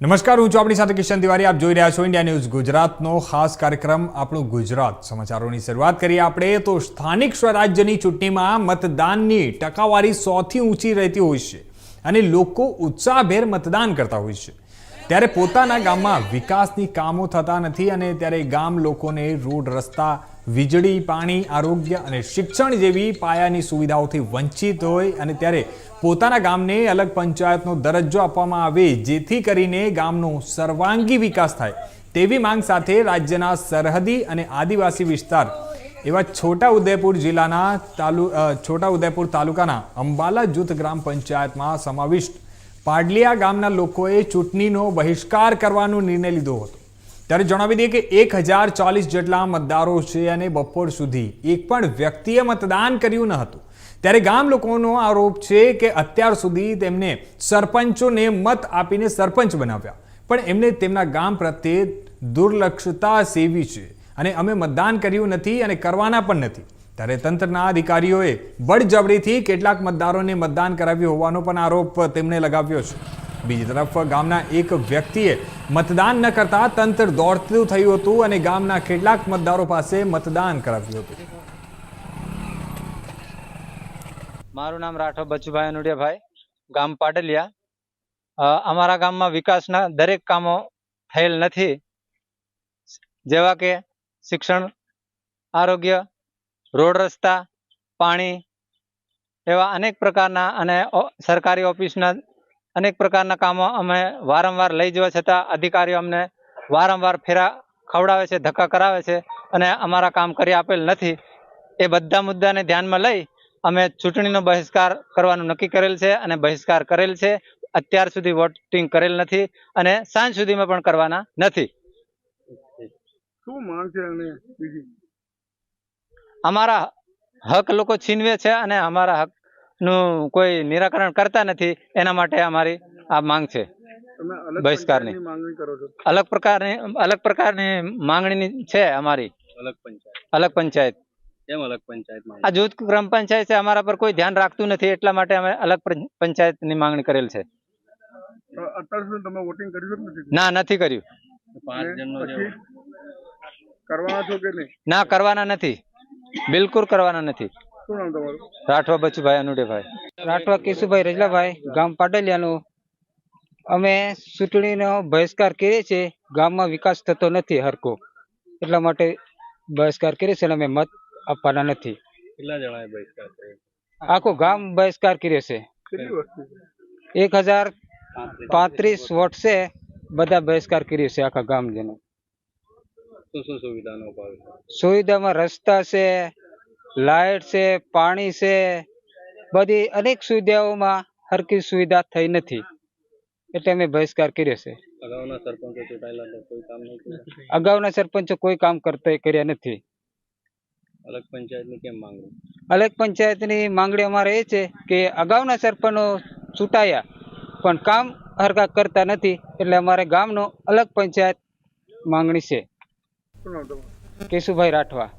નમસ્કાર, હું છું આપણી સાથે કિશન તિવારી. આપ જોઈ રહ્યા છો ઇન્ડિયા ન્યૂઝ ગુજરાતનો ખાસ કાર્યક્રમ, આપણું ગુજરાત. સમાચારોની શરૂઆત કરીએ આપણે તો સ્થાનિક સ્વરાજ્યની ચૂંટણીમાં મતદાનની ટકાવારી સૌથી ઊંચી રહેતી હોય છે અને લોકો ઉત્સાહભેર મતદાન કરતા હોય છે. ત્યારે પોતાના ગામમાં વિકાસની કામો થતા નથી અને ત્યારે ગામ લોકોને રોડ, રસ્તા, વીજળી, પાણી, આરોગ્ય અને શિક્ષણ જેવી પાયાની સુવિધાઓથી વંચિત હોય અને ત્યારે પોતાના ગામને અલગ પંચાયતનો દરજ્જો આપવામાં આવે, જેથી કરીને ગામનો સર્વાંગી વિકાસ થાય. તેવી માંગ સાથે રાજ્યના સરહદી અને આદિવાસી વિસ્તાર એવા છોટા ઉદયપુર જિલ્લાના તાલુ છોટા ઉદયપુર તાલુકાના અંબાલા જૂથ ગ્રામ પંચાયતમાં સમાવિષ્ટ પાડલિયા ગામના લોકોએ ચૂંટણીનો બહિષ્કાર કરવાનો નિર્ણય લીધો હતો. ત્યારે જણાવી દઈએ કે એક હજાર ચાલીસ જેટલા મતદારો છે અને બપોર સુધી એક પણ વ્યક્તિએ મતદાન કર્યું ન હતું. ત્યારે ગામ લોકોનો આરોપ છે કે અત્યાર સુધી તેમને સરપંચોને મત આપીને સરપંચ બનાવ્યા. પણ એમને તેમના ગામ પ્રત્યે દુર્લક્ષતા સેવી છે અને અમે મતદાન કર્યું નથી અને કરવાના પણ નથી. ત્યારે તંત્રના અધિકારીઓએ બળજબરીથી કેટલાક મતદારોને મતદાન કરાવ્યું હોવાનો પણ આરોપ તેમણે લગાવ્યો છે. બીજી તરફ, ગામના એક વ્યક્તિએ મતદાન ન કરતા તંત્ર દોડતું થયું હતું અને ગામના કેટલાક મતદારો પાસે મતદાન કરાવ્યું હતું. મારું નામ રાઠોડ બચુભાઈ અનુડિયાભાઈ, ગામ પાટલિયા અમારા ગામમાં વિકાસના દરેક કામો થયેલ નથી. જેવા કે શિક્ષણ, આરોગ્ય રોડ રસ્તા, પાણી એવા અનેક પ્રકારના અને સરકારી ઓફિસના અનેક પ્રકારના કામો અમે વારંવાર લઈ જવા છતાં અધિકારીઓ અમને વારંવાર ફેરા ખવડાવે છે, ધક્કા કરાવે છે અને અમારા કામ કરી આપેલ નથી. એ બધા મુદ્દાને ધ્યાનમાં લઈ અમે ચૂંટણીનો બહિષ્કાર કરવાનું નક્કી કરેલ છે અને બહિષ્કાર કરેલ છે. અત્યાર સુધી વોટિંગ કરેલ નથી અને સાંજ સુધીમાં પણ કરવાના નથી. શું માંગ છે અમારા હક લોકો છીનવે છે અને અમારા હકનું કોઈ નિરાકરણ કરતા નથી એના માટે અમારી આ માંગ છે. અલગ બહિષ્કારની. અલગ પ્રકારની અલગ પ્રકારની માંગણી છે અમારી. અલગ પંચાયત. અલગ પંચાયત. કેમ અલગ પંચાયત આ જૂથ ગ્રામ પંચાયત છે અમારા પર કોઈ ધ્યાન રાખતું નથી એટલા માટે અમે અલગ પં- પંચાયતની માંગણી કરેલ છે. અત્યાર સુધી તમે વોટિંગ કર્યું જ નથી? ના નથી કર્યું. અને પછી કરવાના છો કે નહીં? ના કરવાના નથી. બિલકુલ કરવાના નથી. શું નામ તમારું? રાઠવા બચુભાઈ અનુડેભાઈ. રાઠવા કેશુભાઈ રજલાભાઈ ગામ પાટલિયાનું અમે ચૂંટણીનો બહિષ્કાર કરીએ છીએ. ગામમાં વિકાસ થતો નથી હરકો એટલા માટે બહિષ્કાર કરીએ છીએ અને અમે મત આપવાના નથી. કેટલા જણાએ બહિષ્કાર કર્યો? આખું ગામ બહિષ્કાર કર્યો છે? એક હજાર પાંત્રીસ વોટ છે. બધા બહિષ્કાર કર્યો છે આખા ગામજનો. શું શું સુવિધાનો અભાવ છે? સુવિધામાં રસ્તા છે લાઇટ છે પાણી છે બધી અનેક સુવિધાઓમાં હરકી સુવિધા થઈ નથી. એટલે અમે બહિષ્કાર કર્યો છે. અગાઉના સરપંચો ચૂંટાયેલા હતા કોઈ કામ નહીં કર્યું? અગાઉના સરપંચો કોઈ કામ કરતા કર્યા નથી. અલગ પંચાયતની કેમ માંગણી અલગ પંચાયતની માંગણી અમારે એ છે કે અગાઉના સરપંચો ચૂંટાયા પણ કામ હરકા કરતા નથી. એટલે અમારે ગામનો અલગ પંચાયત માંગણી છે. કેશુભાઈ રાઠવા.